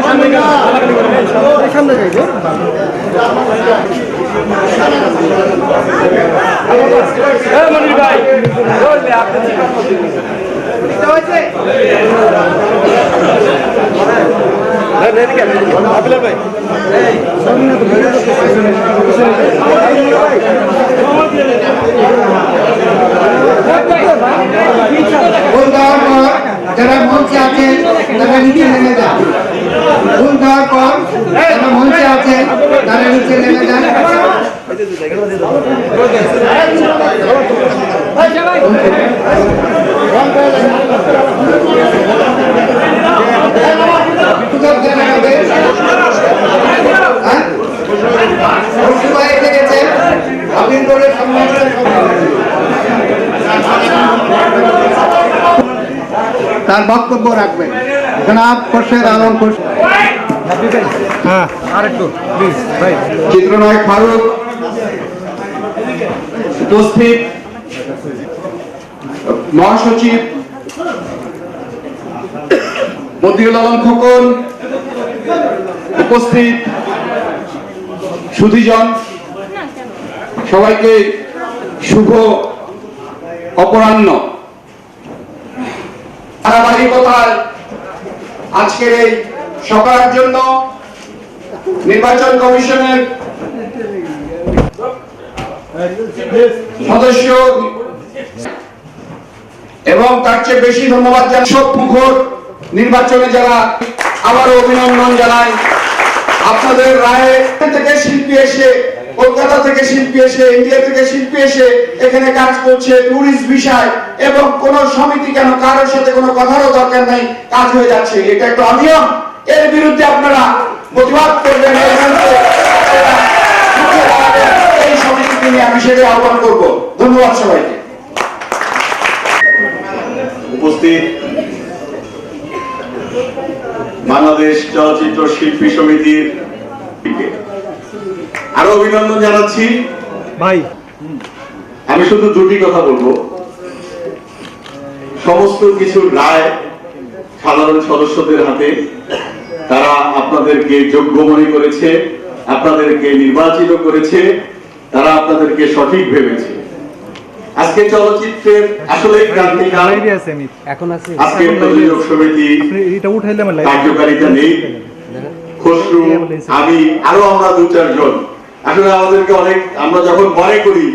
সামনে যাই গো মনির ভাই ভুল দেওয়ার পর যারা মঞ্চে আছেন তারা নিচে নেমে যান ভুল দেওয়ার পর যারা মঞ্চে আছেন তারা নিচে নেমে যান। তার বক্তব্য রাখবেন। জনাব খোরশেদ আলম হ্যাঁ। চিত্রনায়ক ফারুক উপস্থিত। মহাসচিব মতিউল আলম খোকন উপস্থিত। সুধীজন সবাইকে শুভ অপরাহ্ন। ধারাবাহিকতায় আজকের এই সকালের জন্য নির্বাচন কমিশনের সদস্য এবং তার চেয়ে বেশি ধন্যবাদ জানাই মুখর নির্বাচনে যারা আবারও অভিনন্দন জানাই। আপনাদের রায়ে থেকে শিল্পী এসে কলকাতা থেকে শিল্পী এসে ইন্ডিয়া থেকে শিল্পী এসে এখানে কাজ করছে টুরিস্ট বিষয় এবং কোন সমিতি কেন কারোর সাথে কোনো কথারও দরকার নাই, কাজ হয়ে যাচ্ছে। এটা একটু অনিয়ম। এর বিরুদ্ধে আপনারা প্রতিবাদ করবেন। এই সমিতিকে নিয়ে আমি সেটাই আহ্বান করব। ধন্যবাদ সবাইকে। উপস্থিত বাংলাদেশ চলচ্চিত্র শিল্পী সমিতির আরও অভিনন্দন জানাচ্ছি। ভাই। আমি শুধু দুটি কথা বলব। সমস্ত কিছুর রায় সাধারণ সদস্যদের হাতে তারা আপনাদেরকে যোগ্য মনে করেছে আপনাদেরকে নির্বাচিত করেছে তারা আপনাদেরকে সঠিক ভেবেছে। আজকে চলচ্চিত্রের আসলে ক্রান্তিকাল। এখন আছে। আজকে প্রযোজক সমিতি এটা উঠাইলে আমার কার্যকারিতা নেই। খসরু আমি আরও আমরা দু চারজন আসলে আমাদেরকে অনেক, আমরা যখন মনে করি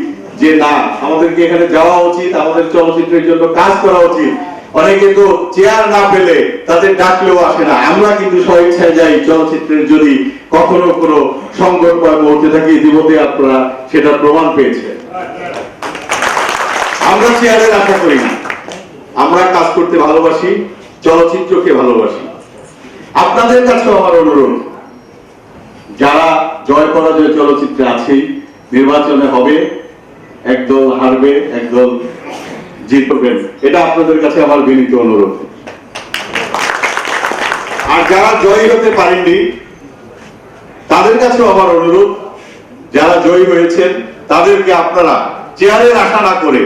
যে না, আমাদেরকে এখানে যাওয়া উচিত, আমাদের চলচ্চিত্রের জন্য কাজ করা উচিত, অনেকে তো চেয়ার না পেলে তাদের ডাকলেও আসে না। আমরা কিন্তু স্বইচ্ছায় যাই চলচ্চিত্রের যদি কখনো কোনো সংকট বা মুহূর্তে থাকি ইতিমধ্যে আপনারা সেটা প্রমাণ পেয়েছেন। আমরা চেয়ারের আশা করি না। আমরা কাজ করতে ভালোবাসি, চলচ্চিত্রকে ভালোবাসি। আপনাদের কাছে আমার অনুরোধ, যারা জয় পরাজয় চলচ্চিত্রে আছে। নির্বাচনে হবে, একদল হারবে, একদল জিতবেন এটা আপনাদের কাছে আমার বিনীত অনুরোধ। আর যারা জয়ী হতে পারেননি, তাদের কাছেও আমার অনুরোধ, যারা জয়ী হয়েছেন, তাদেরকে আপনারা চেয়ারের আশা না করে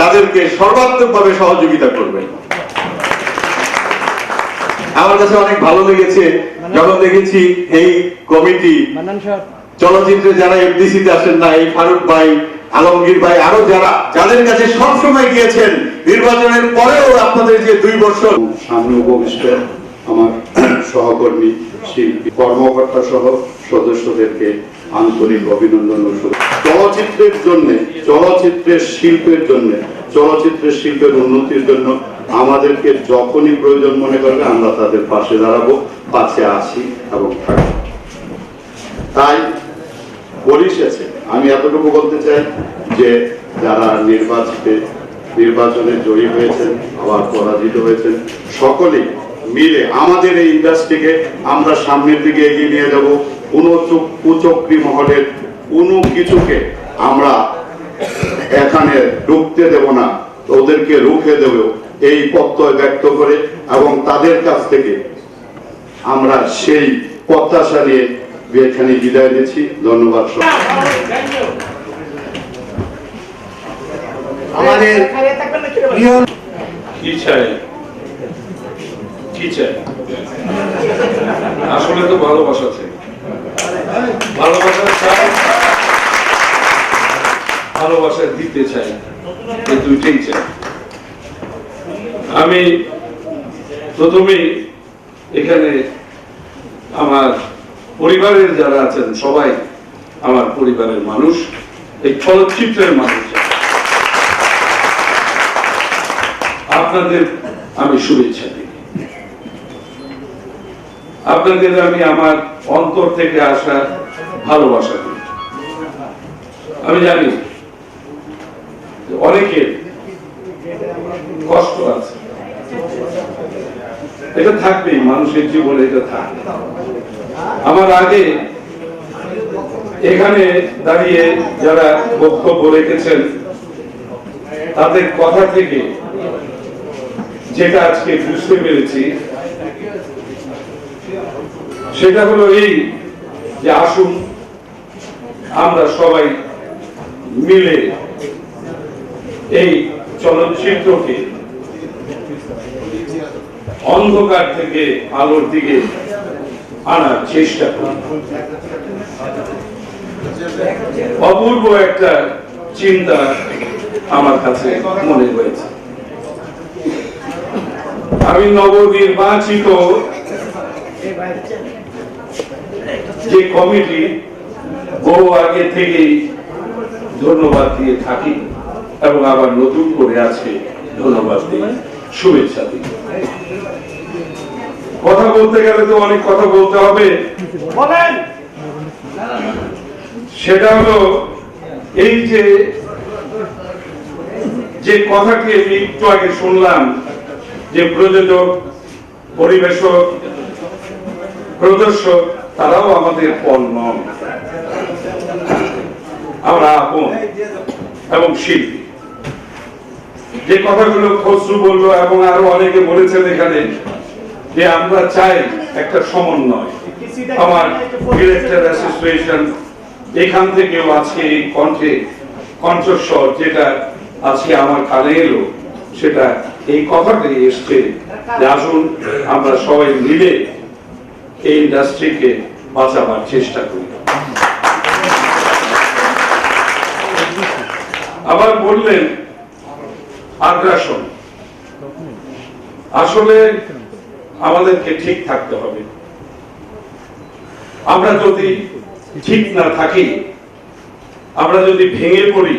তাদেরকে সর্বাত্মকভাবে সহযোগিতা করবেন। আমার কাছে অনেক ভালো লেগেছে যখন দেখেছি এই কমিটি। চলচ্চিত্রে যারা এফডিসি তে আসেন না এই ফারুক ভাই আলমগীর ভাই আরও যারা যাদের কাছে সবসময় গিয়েছেন নির্বাচনের পরেও আপনাদের যে দুই বছর। সামনে উপবিষ্ট আমার সহকর্মী শিল্পী কর্মকর্তা সহ সদস্যদেরকে আন্তরিক অভিনন্দন ও শুভেচ্ছা। চলচ্চিত্রের জন্য চলচ্চিত্রের শিল্পের জন্য চলচ্চিত্রের শিল্পের উন্নতির জন্য আমাদেরকে যখনই প্রয়োজন মনে করবে, আমরা তাদের পাশে দাঁড়াবো, পাশে আসি এবং থাকব। তাই পরিশেষে আমি এতটুকু বলতে চাই যে যারা নির্বাচিতে, নির্বাচনে জয়ী হয়েছেন, আবার পরাজিত হয়েছেন, সকলেই মিলে আমাদের এই ইন্ডাস্ট্রিকে আমরা সামনের দিকে এগিয়ে নিয়ে যাব। কোনো চুক- কুচক্রি মহলের কোনো কিছুকে আমরা এখানে ঢুকতে দেব না। ওদেরকে রুখে দেব। এই প্রত্যয় ব্যক্ত করে এবং তাদের কাছ থেকে আমরা সেই প্রত্যাশা নিয়ে এখানে বিদায় দিচ্ছি ধন্যবাদ আমাদের কি চাই? কি চাই? আসলে তো ভালোবাসা চাই। ভালোবাসা চাই ভালোবাসা দিতে চাই এই দুইটাই চাই। আমি প্রথমেই এখানে আমার পরিবারের যারা আছেন, সবাই আমার পরিবারের মানুষ, এই চলচ্চিত্রের মানুষ। আপনাদের আমি শুভেচ্ছা দিই। আপনাদের আমি আমার অন্তর থেকে আসা ভালোবাসা দিই। আমি জানি অনেকের কষ্ট আছে। এটা থাকবেই, মানুষের জীবনে এটা থাকবে আমার আগে এখানে দাঁড়িয়ে যারা বক্তব্য রেখেছেন, তাদের কথা থেকে যেটা আজকে বুঝতে পেরেছি, সেটা হলো এই যে আসুন, আমরা সবাই মিলে এই চলচ্চিত্রকে অন্ধকার থেকে আলোর দিকে আনার চেষ্টা করি। অপূর্ব একটা চিন্তা আমার কাছে মনে হয়েছে। আমি নবনির্বাচিত যে কমিটি বহু আগে থেকেই ধন্যবাদ দিয়ে থাকি। এবং আবার নতুন করে আছে ধন্যবাদ দিই। শুভেচ্ছা দিই। কথা বলতে গেলে তো অনেক কথা বলতে হবে। সেটা হলো এই যে যে কথাটি আমি একটু আগে শুনলাম যে প্রযোজক পরিবেশক প্রদর্শক তারাও আমাদের পণ নন। আমরা আপন এবং শিল্পী। যে কথাগুলো খসরু বলল এবং আরও অনেকে বলেছেন এখানে যে আমরা চাই একটা সমন্বয়। আমার ডিরেক্টর অ্যাসোসিয়েশন এখান থেকেও আজকে এই কণ্ঠে কণ্ঠস্বর যেটা আজকে আমার কানে এলো, সেটা এই কথাটাই এসছে যে আসুন আমরা সবাই মিলে এই ইন্ডাস্ট্রিকে বাঁচাবার চেষ্টা করি। আবার বললেন আগ্রাসন আসলে আমাদেরকে ঠিক থাকতে হবে। আমরা যদি ঠিক না থাকি, আমরা যদি ভেঙে পড়ি,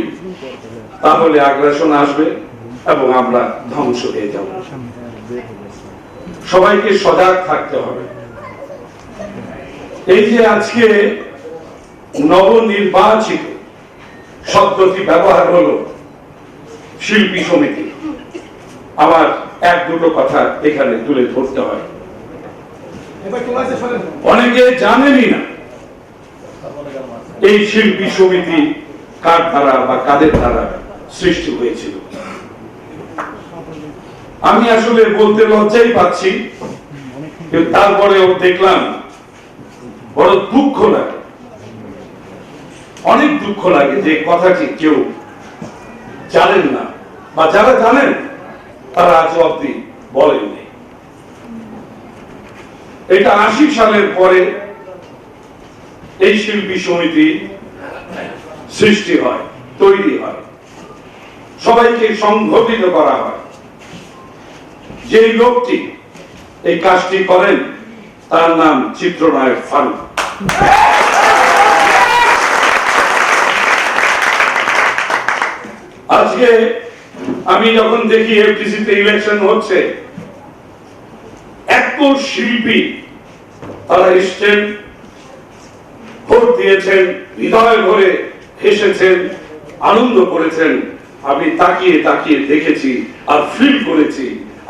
তাহলে আগ্রাসন আসবে এবং আমরা ধ্বংস হয়ে যাব। সবাইকে সজাগ থাকতে হবে। এই যে আজকে নবনির্বাচিত শব্দটি ব্যবহার হলো শিল্পী সমিতি। আমার এক দুটো কথা এখানে তুলে ধরতে হয়। অনেকে জানেনই না এই শিল্পী সমিতি কার দ্বারা বা কাদের দ্বারা সৃষ্টি হয়েছিল। আমি আসলে বলতে লজ্জাই পাচ্ছি তারপরেও দেখলাম বড় দুঃখ লাগে। অনেক দুঃখ লাগে যে কথাটি কেউ জানেন না। বা যারা জানেন, তারা আজ অব্দি বলেননি। এটা আশি সালের পরে এই শিল্পী সমিতি সৃষ্টি হয়, তৈরি হয়। সবাইকে সংগঠিত করা হয়। যে লোকটি এই কাজটি করেন, তার নাম চিত্রনায়ক ফারুক। আজকে আমি যখন দেখি এফটিসিতে ইলেকশন হচ্ছে এত শিল্পী তারা এসছেন, ভোট দিয়েছেন, হৃদয় ভরে হেসেছেন, আনন্দ করেছেন। আমি তাকিয়ে তাকিয়ে দেখেছি আর ফিল করেছি,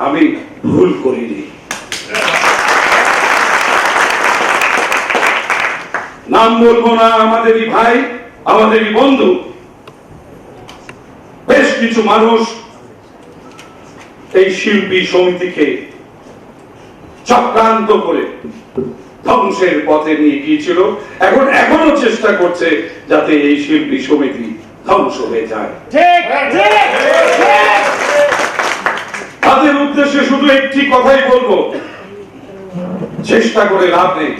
আমি ভুল করিনি। নাম বলব না, আমাদেরই ভাই, আমাদেরই বন্ধু বেশ কিছু মানুষ এই শিল্পী সমিতিকে চক্রান্ত করে ধ্বংসের পথে নিয়ে গিয়েছিল। এখন এখনও চেষ্টা করছে যাতে এই শিল্পী সমিতি ধ্বংস হয়ে যায়। তাদের উদ্দেশ্যে শুধু একটি কথাই বলব। চেষ্টা করে লাভ নেই।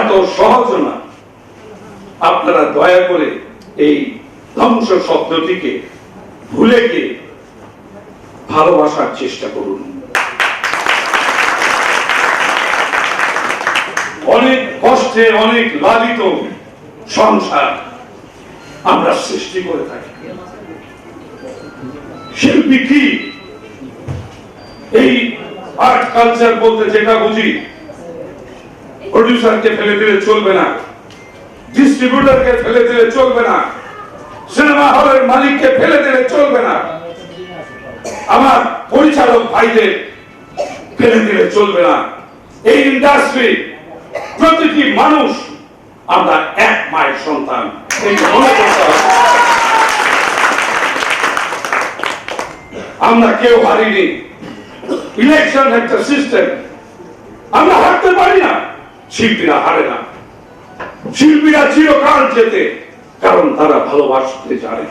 এত সহজ না। আপনারা দয়া করে এই ধ্বংস শব্দটিকে ভুলে গিয়ে ভালোবাসার চেষ্টা করুন। অনেক কষ্টে, অনেক লালিত সংসার আমরা সৃষ্টি করে থাকি। শিল্পী কি? এই আর্ট কালচার বলতে যেটা বুঝি প্রডিউসারকে ফেলে দিলে চলবে না ডিস্ট্রিবিউটরকে ফেলে দিলে চলবে না। সিনেমা হলের মালিককে ফেলে দিলে চলবে না। আমার পরিচালক ভাইদের ফেলে দিলে চলবে না। এই ইন্ডাস্ট্রি প্রতিটি মানুষ আমরা এক মায়ের সন্তান। আমরা কেউ হারিনি। ইলেকশন একটা সিস্টেম আমরা হারতে পারি না। শিল্পীরা হারে না। শিল্পীরা চিরকাল যেতে কারণ তারা ভালোবাসতে জানে।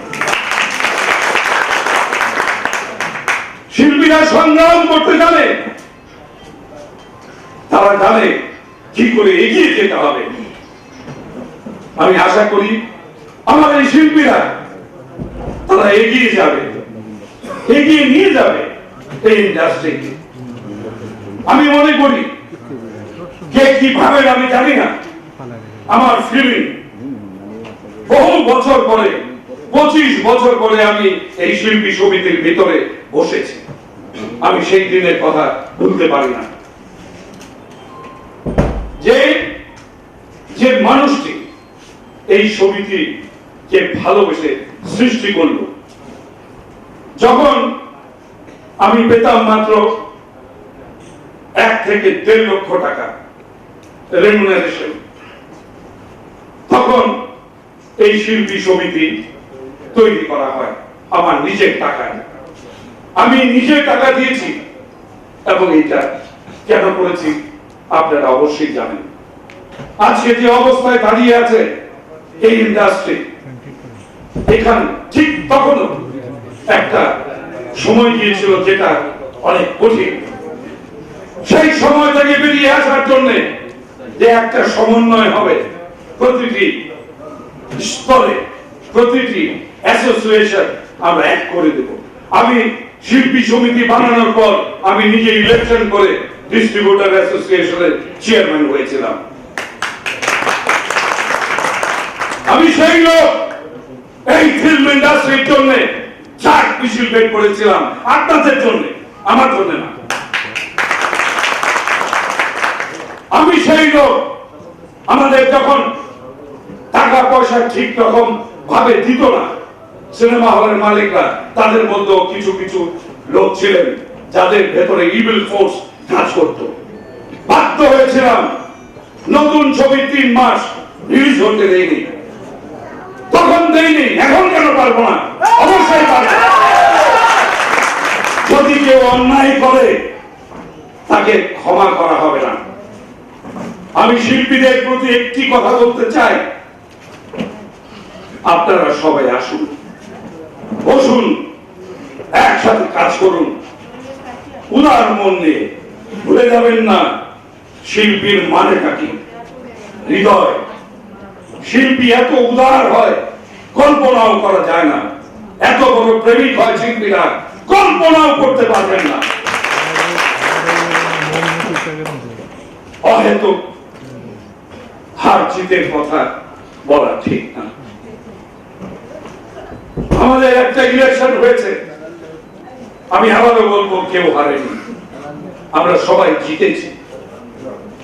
শিল্পীরা সংগ্রাম করতে জানে। তারা জানে কি করে এগিয়ে যেতে হবে। আমি আশা করি আমার এই শিল্পীরা তারা এগিয়ে যাবে, এগিয়ে নিয়ে যাবে এই ইন্ডাস্ট্রিকে আমি মনে করি, কে কি ভাবেন আমি জানি না। আমার ফিলিং বহু বছর পরে, পঁচিশ বছর পরে আমি এই শিল্পী সমিতির ভিতরে বসেছি। আমি সেই দিনের কথা ভুলতে পারি না। যে যে মানুষটি এই সমিতিকে ভালোবেসে সৃষ্টি করল, যখন আমি পেতাম মাত্র এক থেকে দেড় লক্ষ টাকা রেমুনারেশন তখন এই শিল্পী সমিতি তৈরি করা হয়, আমার নিজের টাকায়। আমি নিজের টাকা দিয়েছি এবং এটা কেন করেছি আপনারা অবশ্যই জানেন। আজকে যে অবস্থায় দাঁড়িয়ে আছে এই ইন্ডাস্ট্রি এখানে ঠিক তখনও একটা সময় গিয়েছিল যেটা অনেক কঠিন। সেই সময় থেকে বেরিয়ে আসার জন্য যে একটা সমন্বয় হবে প্রতিটি স্তরে প্রতিটি অ্যাসোসিয়েশন আমরা এক করে দেব। আমি শিল্পী সমিতি বানানোর পর আমি নিজে ইলেকশন করে ডিস্ট্রিবিউটার অ্যাসোসিয়েশনের চেয়ারম্যান হয়েছিলাম। আমি সেই লোক, এই ফিল্ম ইন্ডাস্ট্রির জন্য চার মিছিল বের করেছিলাম, আপনাদের জন্য, আমার জন্য না। আমি সেই লোক, আমাদের যখন টাকা পয়সা ঠিক রকম ভাবে দিত না। সিনেমা হলের মালিকরা তাদের মধ্যেও কিছু কিছু লোক ছিলেন যাদের ভেতরে ইভিল ফোর্স কাজ করত। বাধ্য হয়েছিলাম নতুন ছবি তিন মাস রিলিজ হতে দেয়নি। তখন দেয়নি, এখন কেন পারব না? অবশ্যই পারব যদি কেউ অন্যায় করে, তাকে ক্ষমা করা হবে না। আমি শিল্পীদের প্রতি একটি কথা বলতে চাই। আপনারা সবাই আসুন। বসুন, একসাথে কাজ করুন। উদার মন নিয়ে ভুলে যাবেন না, শিল্পীর মানেটা কি? হৃদয়। শিল্পী এত উদার হয়, কল্পনাও করা যায় না। এত বড় প্রেমিক হয় শিল্পীরা, কল্পনাও করতে পারবেন না। অহেতুক হার জিতের কথা বলা ঠিক না। আমাদের একটা ইলেকশন হয়েছে। আমি আবারও বলব, কেউ হারেনি। আমরা সবাই জিতেছি।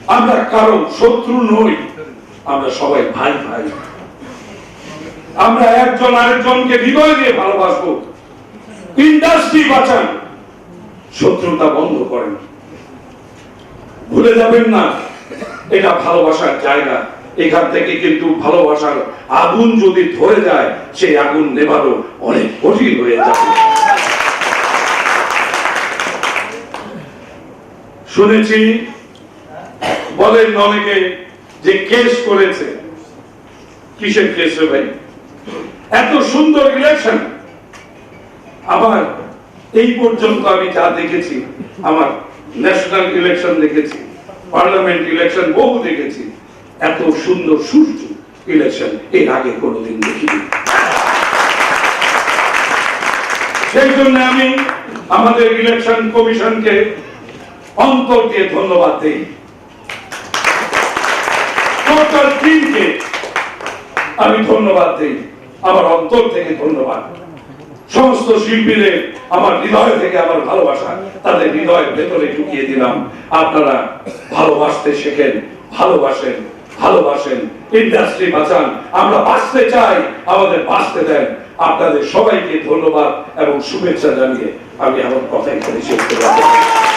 আমরা কারও শত্রু নই, আমরা সবাই ভাই ভাই। আমরা একজন আরেকজনকে হৃদয় দিয়ে ভালোবাসবো। ইন্ডাস্ট্রি বাঁচান। শত্রুতা বন্ধ করেন। ভুলে যাবেন না, এটা ভালোবাসার জায়গা। এখান থেকে কিন্তু ভালোবাসার আগুন যদি ধরে যায়, সেই আগুন নেভারও অনেক কঠিন হয়ে যাবে। শুনেছি, বলেন অনেকে যে কেস করেছে। কিসের কেস ভাই? এত সুন্দর ইলেকশন আবার এই পর্যন্ত আমি যা দেখেছি, আমার ন্যাশনাল ইলেকশন দেখেছি পার্লামেন্ট ইলেকশন বহু দেখেছি। এত সুন্দর সূর্য ইলেকশন, এর আগে কোনোদিন দেখিনি। সেই জন্য আমি আমাদের ইলেকশন কমিশনকে অন্তর দিয়ে ধন্যবাদ দিই। টোটাল টিমকে আমি ধন্যবাদ দিই, আমার অন্তর থেকে ধন্যবাদ। সমস্ত শিল্পীদের আমার হৃদয় থেকে আমার ভালোবাসা, তাদের হৃদয়ের ভেতরে ঢুকিয়ে দিলাম। আপনারা ভালোবাসতে শেখেন, ভালোবাসেন। ভালোবাসেন ইন্ডাস্ট্রি বাঁচান। আমরা বাঁচতে চাই, আমাদের বাঁচতে দেন। আপনাদের সবাইকে ধন্যবাদ এবং শুভেচ্ছা জানিয়ে আমি আমার কথা এখানে শেষ করতে